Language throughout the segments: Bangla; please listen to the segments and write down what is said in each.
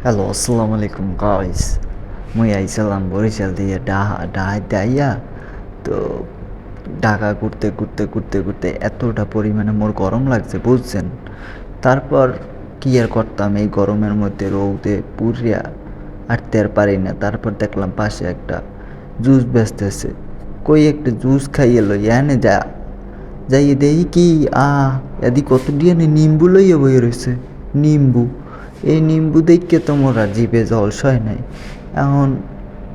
হ্যালো আসসালামু আলাইকুম গাইস মুই আইছিলাম বরিশাল দিয়ে ডাহা ডাহাইতে আইয়া তো ঢাকা ঘুরতে ঘুরতে ঘুরতে ঘুরতে এতটা পরিমাণে মোর গরম লাগছে বুঝছেন তারপর কি আর করতাম এই গরমের মধ্যে রৌদে পুরিয়া হাঁটতে আর পারি না তারপর দেখলাম পাশে একটা জুস বেচতেছে কই একটা জুস খাইয়ে লই এনে যা যাইয়ে দেখি কি আ এদি কত দিয়ে নিম্বু লইয়া বই রয়েছে নিম্বু এই নিম্বু দেখকে তো মোরা জিভে জল সয় নাই। এখন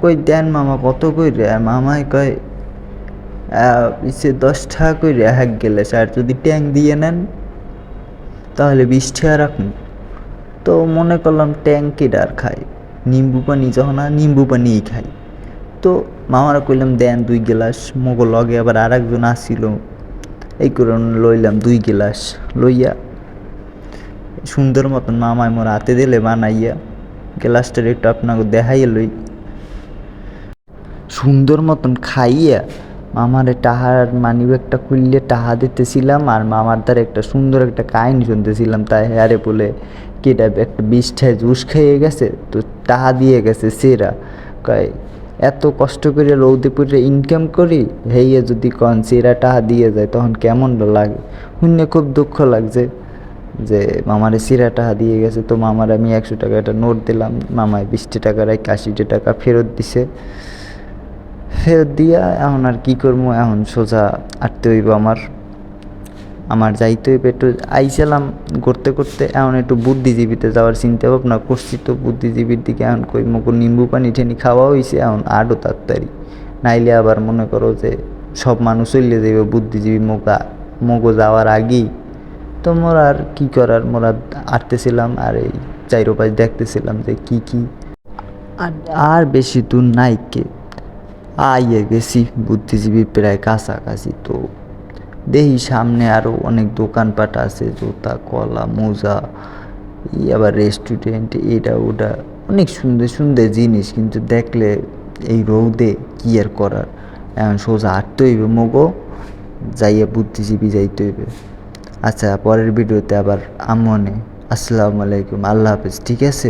কই দেন মামা, কত কই রে আর মামাই কয় ইসে দশ টাকা কই রে হ্যাক গেলে স্যার যদি ট্যাং দিয়ে নেন, তাহলে বিশ টাকা রাখুন। তো মনে করলাম ট্যাঙ্কির আর খাই নিম্বু পানি যখন আর নিম্বু পানিই খাই তো মামারা কইলাম, দেন দুই গেলাস। মগো লগে আবার আর একজন আসছিল এই করে লইলাম দুই গিলাস। লইয়া সুন্দর মতন মামায় মোর হাতে দিলে বানাইয়া গ্লাসটার একটু আপনাকে দেখাইয়া লই। সুন্দর মতন খাইয়া মামারে টাহার মানি ব্যাগটা খুললে টাহা দিতেছিলাম আর মামার দ্বারা একটা সুন্দর একটা কাহিনী শুনতেছিলাম। তাই হ্যারে বলে কেটা একটা বিষ্ঠায় জুস খেয়ে গেছে? তো টাহা দিয়ে গেছে সেরা। কয়, এত কষ্ট করে রৌদে ইনকাম করি? হেইয়ে যদি কন সেরা টাহা দিয়ে যায় তখন কেমন লাগে? শুনে খুব দুঃখ লাগছে। যে মামারে সিরা টাকা দিয়ে গেছে, তো মামার আমি একশো টাকা একটা নোট দিলাম মামায় বিশটি টাকার এক আশিটি টাকা ফেরত দিছে। ফেরত দিয়া এখন আর কী করব, এখন সোজা আটতে হইব আমার। আমার যাইতে হইবে একটু, আইছিলাম করতে করতে এখন একটু বুদ্ধিজীবীতে যাওয়ার চিন্তা ভাবনা করছি, তো বুদ্ধিজীবীর দিকে এখন কই মকো নিম্বু পানি ঠেনি খাওয়া হয়েছে এখন আরও তাড়াতাড়ি। নাইলে আবার মনে করো যে সব মানুষ চলে যাবে বুদ্ধিজীবী মোগা, মগো যাওয়ার আগেই। তো মোর আর কী করার? মোরা আটতেছিলাম আর এই চাইরো পাশ দেখতেছিলাম যে কি কি। আর বেশি দূর নাই কে। আইয়ে গেছি বুদ্ধিজীবীর প্রায় কাছাকাছি তো। দেখি সামনে আরও অনেক দোকানপাট আছে, জুতা, কলা, মোজা আবার রেস্টুরেন্ট এটা, ওটা। অনেক সুন্দর সুন্দর জিনিস, কিন্তু দেখলে এই রৌদে কী আর করার? এখন সোজা হাঁটতে হইবে, মগো। যাইয়া বুদ্ধিজীবী যাইতে হইবে। আচ্ছা পরের ভিডিওতে আবার আমনে আসসালামু আলাইকুম আল্লাহ হাফেজ ঠিক আছে?